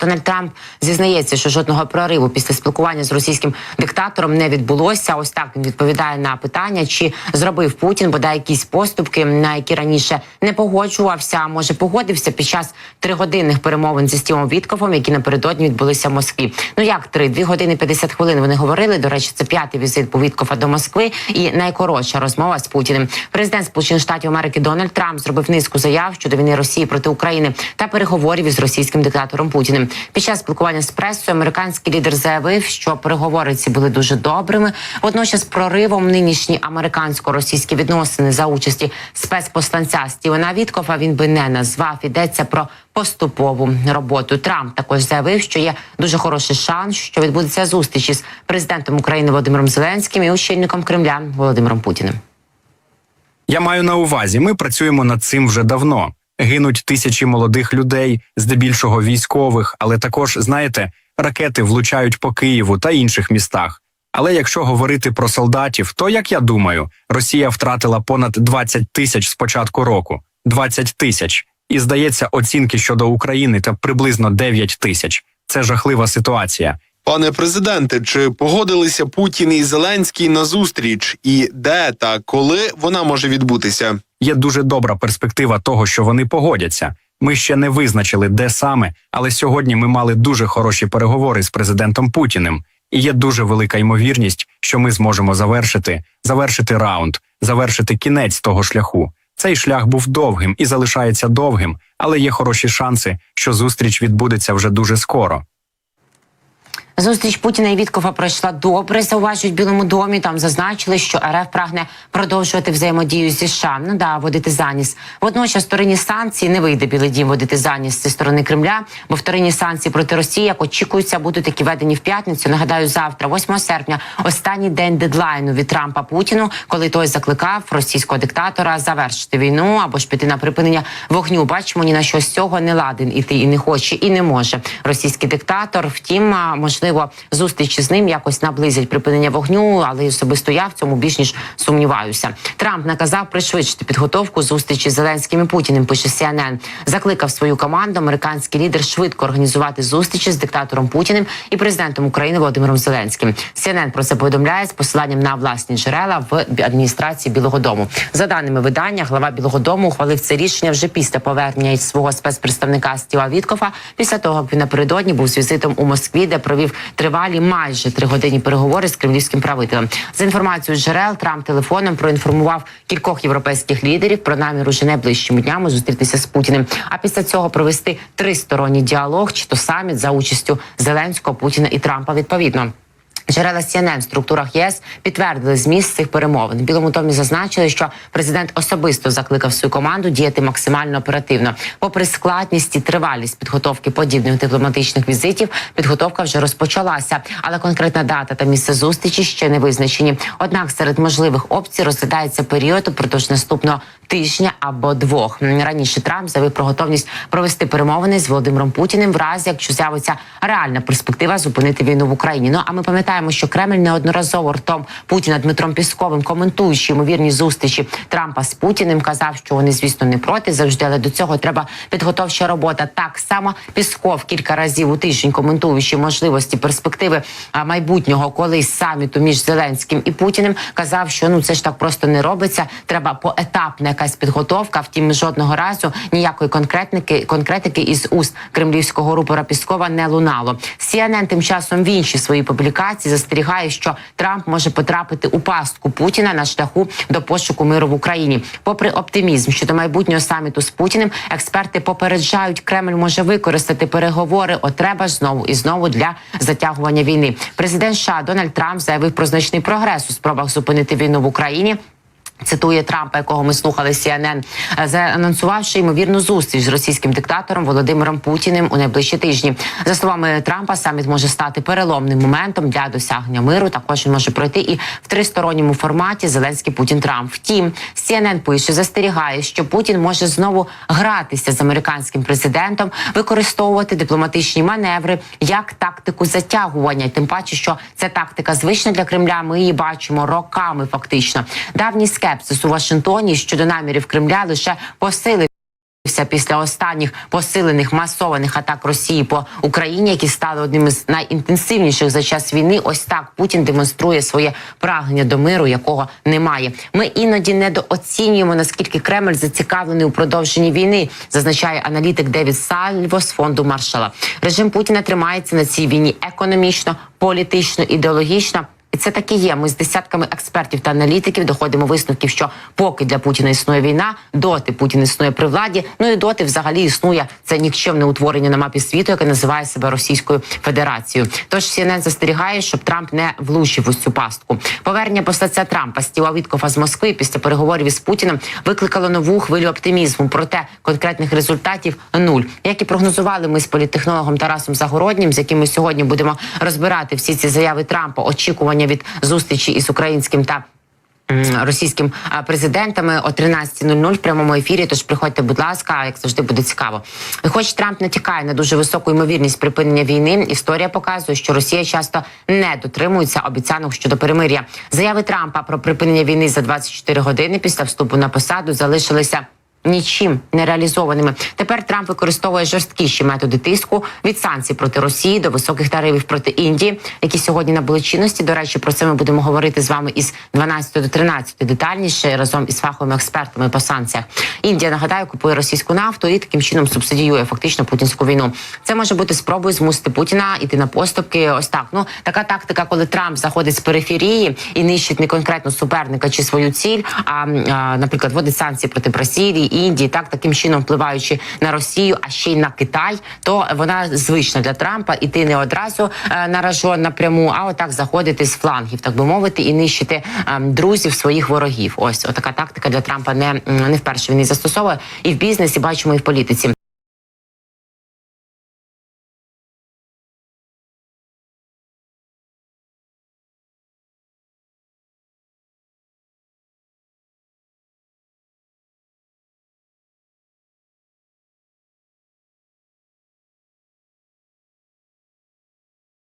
Дональд Трамп зізнається, що жодного прориву після спілкування з російським диктатором не відбулося. Ось так він відповідає на питання, чи зробив Путін бодай якісь поступки, на які раніше не погоджувався. а Може погодився під час тригодинних перемовин зі Стівом Віткофом, які напередодні відбулися в Москві. Ну як три дві години 50 хвилин. Вони говорили. До речі, це п'ятий візит Віткофа до Москви і найкоротша розмова з Путіним. Президент Сполучених Штатів Америки Дональд Трамп зробив низку заяв щодо війни Росії проти України та переговорів із російським диктатором Путіним. Під час спілкування з пресою американський лідер заявив, що переговори ці були дуже добрими. Водночас, проривом нинішні американсько-російські відносини за участі спецпосланця Стівена Віткофа він би не назвав. Йдеться про поступову роботу. Трамп також заявив, що є дуже хороший шанс, що відбудеться зустріч із президентом України Володимиром Зеленським і очільником Кремля Володимиром Путіним. Я маю на увазі, ми працюємо над цим вже давно. Гинуть тисячі молодих людей, здебільшого військових, але також, знаєте, ракети влучають по Києву та інших містах. Але якщо говорити про солдатів, то як я думаю, Росія втратила понад 20 тисяч з початку року. 20 тисяч. І здається, оцінки щодо України та приблизно 9 тисяч. Це жахлива ситуація. Пане президенте, чи погодилися Путін і Зеленський на зустріч? І де та коли вона може відбутися? Є дуже добра перспектива того, що вони погодяться. Ми ще не визначили, де саме, але сьогодні ми мали дуже хороші переговори з президентом Путіним. І є дуже велика ймовірність, що ми зможемо завершити, завершити раунд, завершити кінець того шляху. Цей шлях був довгим і залишається довгим, але є хороші шанси, що зустріч відбудеться вже дуже скоро. Зустріч Путіна і Віткова пройшла добре. Зауважують в Білому домі. Там зазначили, що РФ прагне продовжувати взаємодію зі США. Ну да, водити заніс. Водночас вторинні санкції не вийде Білий Дім водити заніс зі сторони Кремля, бо вторинні санкції проти Росії, як очікується, будуть такі введені в п'ятницю. Нагадаю, завтра, 8 серпня, останній день дедлайну від Трампа Путіну, коли той закликав російського диктатора завершити війну або ж піти на припинення вогню. Бачимо, ні на що з цього не ладен іти і не хоче, і не може російський диктатор. Втім, а, можливо, зустрічі з ним якось наблизять припинення вогню, але особисто я в цьому більш ніж сумніваюся. Трамп наказав пришвидшити підготовку зустрічі з Зеленським і Путіним. Пише CNN. Закликав свою команду. Американський лідер швидко організувати зустрічі з диктатором Путіним і президентом України Володимиром Зеленським. CNN про це повідомляє з посиланням на власні джерела в адміністрації Білого Дому. За даними видання, глава Білого Дому ухвалив це рішення вже після повернення свого спецпредставника Стіва Віткофа. Після того як він напередодні був з візитом у Москві, де провів тривалі майже три годинні переговори з кремлівським правителем. За інформацією джерел Трамп телефоном проінформував кількох європейських лідерів про намір уже найближчими днями зустрітися з Путіним. А після цього провести тристоронній діалог, чи то саміт за участю Зеленського, Путіна і Трампа відповідно. Джерела CNN в структурах ЄС підтвердили зміст цих перемовин. В Білому домі зазначили, що президент особисто закликав свою команду діяти максимально оперативно. Попри складність і тривалість підготовки подібних дипломатичних візитів, підготовка вже розпочалася, але конкретна дата та місце зустрічі ще не визначені. Однак серед можливих опцій розглядається період упродовж наступного тижня або двох. Раніше Трамп заявив про готовність провести перемовини з Володимиром Путіним, в разі якщо з'явиться реальна перспектива зупинити війну в Україні. Ну а ми пам'ятаємо, що Кремль неодноразово ртом Путіна Дмитром Пісковим, коментуючи ймовірні зустрічі Трампа з Путіним, казав, що вони, звісно, не проти завжди, але до цього треба підготовча робота. Так само Пісков кілька разів у тиждень коментуючи можливості перспективи майбутнього колись саміту між Зеленським і Путіним, казав, що ну це ж так просто не робиться. Треба поетапна якась підготовка. Втім, жодного разу ніякої конкретники конкретики із уст кремлівського рупора Піскова не лунало. CNN тим часом в іншій своїй публікації застерігає, що Трамп може потрапити у пастку Путіна на шляху до пошуку миру в Україні. Попри оптимізм щодо майбутнього саміту з Путіним, експерти попереджають, Кремль може використати переговори. О треба знову і знову для затягування війни. Президент США Дональд Трамп заявив про значний прогрес у спробах зупинити війну в Україні. Цитує Трампа, якого ми слухали CNN, заанонсувавши ймовірну зустріч з російським диктатором Володимиром Путіним у найближчі тижні. За словами Трампа, саміт може стати переломним моментом для досягнення миру. Також він може пройти і в тристоронньому форматі Зеленський Путін Трамп. Втім, CNN пише, застерігає, що Путін може знову гратися з американським президентом, використовувати дипломатичні маневри як тактику затягування. Тим паче, що це тактика звична для Кремля. Ми її бачимо роками. Фактично, давній скепсис у Вашингтоні щодо намірів Кремля лише посилив після останніх посилених масованих атак Росії по Україні, які стали одним із найінтенсивніших за час війни. Ось так Путін демонструє своє прагнення до миру, якого немає. Ми іноді недооцінюємо наскільки Кремль зацікавлений у продовженні війни, зазначає аналітик Девід Сальво з фонду Маршала. Режим Путіна тримається на цій війні економічно, політично, ідеологічно. Це так і є. Ми з десятками експертів та аналітиків доходимо висновків, що поки для Путіна існує війна, доти Путін існує при владі. Ну і доти взагалі існує це нікчемне утворення на мапі світу, яке називає себе Російською Федерацією. Тож CNN застерігає, щоб Трамп не влучив у цю пастку. Повернення посланця Трампа Стіва Віткофа з Москви після переговорів із Путіним викликало нову хвилю оптимізму. Проте конкретних результатів нуль. Як і прогнозували ми з політтехнологом Тарасом Загороднім, з яким ми сьогодні будемо розбирати всі ці заяви Трампа, очікування від зустрічі із українським та російським президентами о 13.00 в прямому ефірі. Тож приходьте, будь ласка, як завжди буде цікаво. І Хоч Трамп натякає на дуже високу ймовірність припинення війни. Історія показує, що Росія часто не дотримується обіцянок щодо перемир'я. Заяви Трампа про припинення війни за 24 години після вступу на посаду залишилися. Нічим не реалізованими. Тепер Трамп використовує жорсткіші методи тиску від санкцій проти Росії до високих тарифів проти Індії, які сьогодні набули чинності. До речі, про це ми будемо говорити з вами із 12 до 13 детальніше разом із фаховими експертами по санкціях. Індія нагадаю, купує російську нафту і таким чином субсидіює фактично путінську війну. Це може бути спробою змусити Путіна іти на поступки. Ось так. Ну така тактика, коли Трамп заходить з периферії і нищить не конкретно суперника чи свою ціль, а, а наприклад, вводить санкції проти Бразилії, Індії, так таким чином впливаючи на Росію, а ще й на Китай, то вона звична для Трампа іти не одразу е, на ражон напряму, а отак заходити з флангів, так би мовити, і нищити е, друзів своїх ворогів. Ось отака тактика для Трампа не, не вперше він її застосовує і в бізнесі бачимо, і в політиці.